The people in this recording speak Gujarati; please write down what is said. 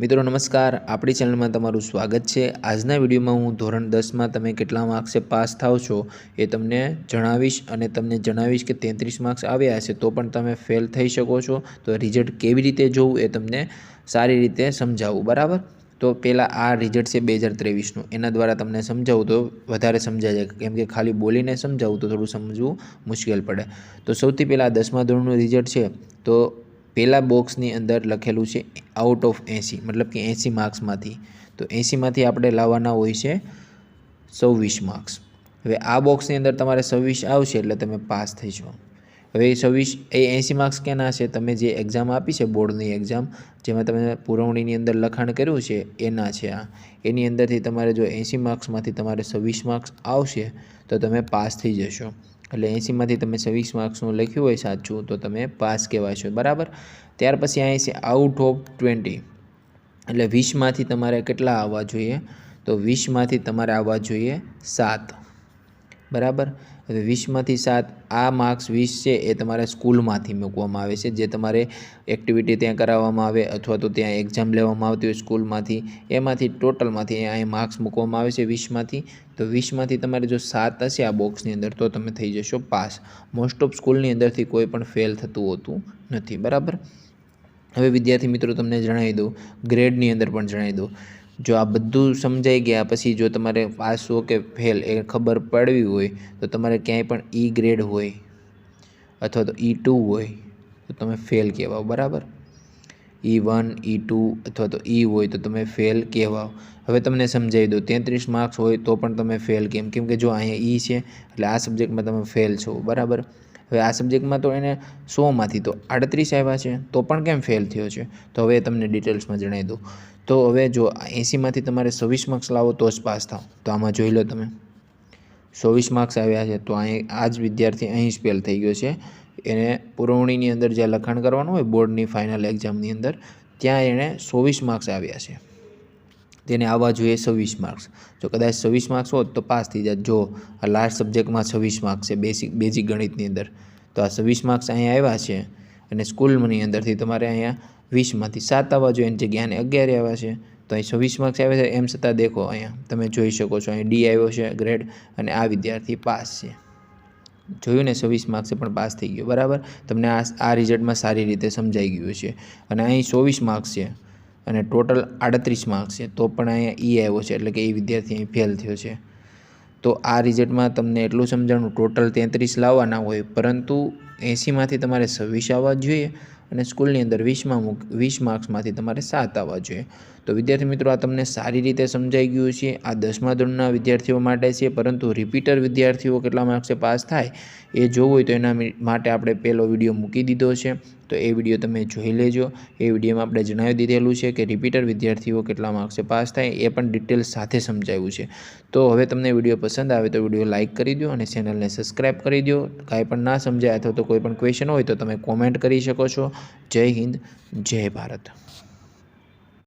મિત્રો, નમસ્કાર. આપણી ચેનલમાં તમારું સ્વાગત છે. આજના વિડીયોમાં હું ધોરણ દસમાં તમે કેટલા માર્ક્સે પાસ થાવ છો એ તમને જણાવીશ અને તમને જણાવીશ કે તેત્રીસ માર્ક્સ આવ્યા હશે તો પણ તમે ફેલ થઈ શકો છો. તો રિઝલ્ટ કેવી રીતે જોવું એ તમને સારી રીતે સમજાવું, બરાબર? તો પહેલાં આ રિઝલ્ટ છે બે હજાર ત્રેવીસનું. એના દ્વારા તમને સમજાવું તો વધારે સમજાય જાય. કેમ કે ખાલી બોલીને સમજાવું તો થોડું સમજવું મુશ્કેલ પડે. તો સૌથી પહેલાં દસમા ધોરણનું રિઝલ્ટ છે. તો પહેલાં બોક્સની અંદર લખેલું છે આઉટ ઓફ એંસી, મતલબ કે એંસી માર્ક્સમાંથી. તો એંસીમાંથી આપણે લાવવાના હોય છે સવ્વીસ માર્ક્સ. હવે આ બોક્સની અંદર તમારે સવ્વીસ આવશે એટલે તમે પાસ થઈ જાઓ. હવે એ સવ્વીસ એ એંસી માર્ક્સ કેના છે? તમે જે એક્ઝામ આપી છે, બોર્ડની એક્ઝામ જેમાં તમે પુરવણીની અંદર લખાણ કર્યું છે, એના છે આ. એની અંદરથી તમારે જો એંસી માર્ક્સમાંથી તમારે સવ્વીસ માર્ક્સ આવશે, તો તમે પાસ થઈ જશો. એટલે એંસીમાંથી તમે છવ્વીસ માર્ક્સનું લખ્યું હોય સાચું, તો તમે પાસ કહેવાશો. બરાબર? ત્યાર પછી અહીં છે આઉટ ઓફ ટ્વેન્ટી. એટલે વીસમાંથી તમારે કેટલા આવવા જોઈએ? તો વીસમાંથી તમારે આવવા જોઈએ સાત. બરાબર? હવે વીસમાંથી સાત, આ માર્ક્સ વીસ છે એ તમારે સ્કૂલમાંથી મૂકવામાં આવે છે. જે તમારે એક્ટિવિટી ત્યાં કરાવવામાં આવે અથવા તો ત્યાં એક્ઝામ લેવામાં આવતી હોય સ્કૂલમાંથી, એમાંથી ટોટલમાંથી અહીં માર્ક્સ મૂકવામાં આવે છે વીસમાંથી. તો વીસમાંથી તમારે જો સાત હશે આ બોક્સની અંદર, તો તમે થઈ જશો પાસ. મોસ્ટ ઓફ સ્કૂલની અંદરથી કોઈ પણ ફેલ થતું હોતું નથી. બરાબર? હવે વિદ્યાર્થી મિત્રો, તમને જણાવી દઉં. ગ્રેડની અંદર પણ જણાવી દઉં. જો આ બધું સમજાઈ ગયા પછી જો તમારે પાસ હો કે ફેલ એ ખબર પડવી હોય, તો તમારે ક્યાંય પણ ઈ ગ્રેડ હોય અથવા તો ઈ ટુ હોય, તો તમે ફેલ કહેવાઓ, બરાબર? ઈ વન ઈ ટુ અથવા તો ઈ હોય તો તમે ફેલ કહેવાઓ. હવે તમને સમજાવી દો તેત્રીસ માર્ક્સ હોય તો પણ તમે ફેલ કેમ? કેમ કે જો અહીંયા ઈ છે, એટલે આ સબ્જેક્ટમાં તમે ફેલ છો, બરાબર? હવે આ સબ્જેક્ટમાં તો એને સોમાંથી તો આડત્રીસ આવ્યા છે, તો પણ કેમ ફેલ થયો છે? તો હવે તમને ડિટેલ્સમાં જણાવી દઉં. તો હવે જો એંસીમાંથી તમારે છવ્વીસ માર્ક્સ લાવો તો જ પાસ થાવ. તો આમાં જોઈ લો તમે. ચોવીસ માર્ક્સ આવ્યા છે, તો અહીં આ જ વિદ્યાર્થી અહીં જ ફેલ થઈ ગયો છે. એને પુરવણીની અંદર જ્યાં લખાણ કરવાનું હોય બોર્ડની ફાઇનલ એક્ઝામની અંદર, ત્યાં એણે ચોવીસ માર્ક્સ આવ્યા છે. તેને આવવા જોઈએ છવ્વીસ માર્ક્સ જો કદાચ છવ્વીસ માર્ક્સ હોત તો પાસ થઈ જાત. જો આ લાસ્ટ સબ્જેક્ટમાં છવ્વીસ માર્ક્સ છે બેસિક બેઝિક ગણિતની અંદર. તો આ છવ્વીસ માર્ક્સ અહીંયા આવ્યા છે અને સ્કૂલની અંદરથી તમારે અહીંયા વીસમાંથી સાત આવવા જોઈએ એની જગ્યાએ અગિયાર આવ્યા છે, તો અહીં છવ્વીસ માર્ક્સ આવ્યા છે. એમ છતાં દેખો અહીંયા તમે જોઈ શકો છો, અહીં ડી આવ્યો છે ગ્રેડ અને આ વિદ્યાર્થી પાસ છે. જોયું ને છવ્વીસ માર્ક્સે પણ પાસ થઈ ગયો, બરાબર? તમને આ આ રિઝલ્ટમાં સારી રીતે સમજાઈ ગયું છે. અને અહીં ચોવીસ માર્ક્સ છે. અને ટોટલ આડત્રીસ માર્ક્સ છે. તો પણ અહીંયા ઈ આવ્યો છે, એટલે કે એ વિદ્યાર્થી અહીં ફેલ થયો છે. તો આ રિઝલ્ટમાં તમને એટલું સમજાણું, ટોટલ તેત્રીસ લાવવાના હોય, પરંતુ એંસીમાંથી તમારે છવ્વીસ આવવા જોઈએ અને સ્કૂલની અંદર વીસમાં મૂક, વીસ માર્ક્સમાંથી તમારે સાત આવવા જોઈએ. તો વિદ્યાર્થી મિત્રો, આ તમને સારી રીતે સમજાઈ ગયું છે આ દસમા ધોરણના વિદ્યાર્થીઓ માટે છે, પરંતુ રિપીટર વિદ્યાર્થીઓ કેટલા માર્ક્સે પાસ થાય એ જોવું હોય તો એના માટે આપણે પહેલો વીડિયો મૂકી દીધો છે. તો એ વીડિયો તમે જોઈ લેજો. એ વિડીયોમાં આપણે જણાવી દીધેલું છે કે રિપીટર વિદ્યાર્થીઓ કેટલા માર્ક્સે પાસ થાય એ પણ ડિટેલ સાથે સમજાવ્યું છે. તો હવે તમને વીડિયો પસંદ આવે તો વીડિયો લાઇક કરી દો અને ચેનલને સબસ્ક્રાઈબ કરી દો. કાંઈ પણ ના સમજાય અથવા તો કોઈ પણ ક્વેશ્ચન હોય તો તમે કોમેન્ટ કરી શકો છો. જય હિન્દ, જય ભારત.